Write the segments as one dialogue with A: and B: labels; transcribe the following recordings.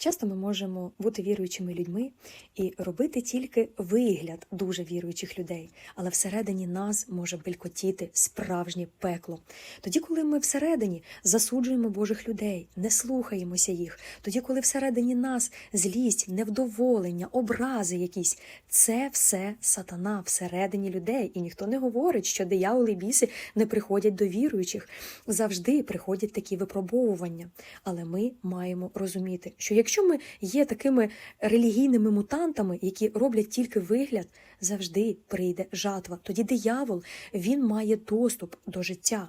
A: Часто ми можемо бути віруючими людьми і робити тільки вигляд дуже віруючих людей, але всередині нас може белькотіти справжнє пекло. Тоді, коли ми всередині засуджуємо Божих людей, не слухаємося їх, тоді, коли всередині нас злість, невдоволення, образи якісь, це все сатана всередині людей, і ніхто не говорить, що дияволи біси не приходять до віруючих. Завжди приходять такі випробовування. Але ми маємо розуміти, що якщо ми є такими релігійними мутантами, які роблять тільки вигляд, завжди прийде жатва. Тоді диявол він має доступ до життя,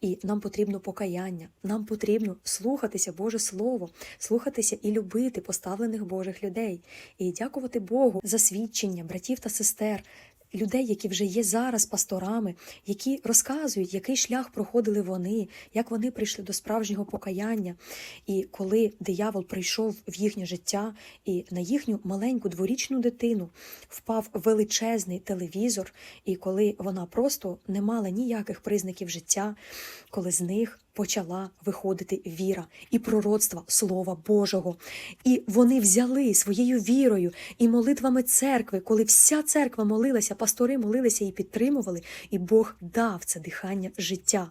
A: і нам потрібно покаяння. Нам потрібно слухатися Боже Слово, слухатися і любити поставлених Божих людей, і дякувати Богу за свідчення братів та сестер. Людей, які вже є зараз пасторами, які розказують, який шлях проходили вони, як вони прийшли до справжнього покаяння. І коли диявол прийшов в їхнє життя, і на їхню маленьку дворічну дитину впав величезний телевізор, і коли вона просто не мала ніяких признаків життя, коли з них почала виходити віра і пророцтва Слова Божого. І вони взяли своєю вірою і молитвами церкви, коли вся церква молилася, пастори молилися і підтримували, і Бог дав це дихання життя.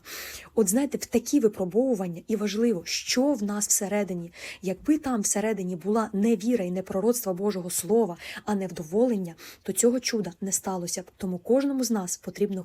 A: От знаєте, в такі випробовування і важливо, що в нас всередині. Якби там всередині була не віра і не пророцтва Божого Слова, а невдоволення, то цього чуда не сталося б. Тому кожному з нас потрібно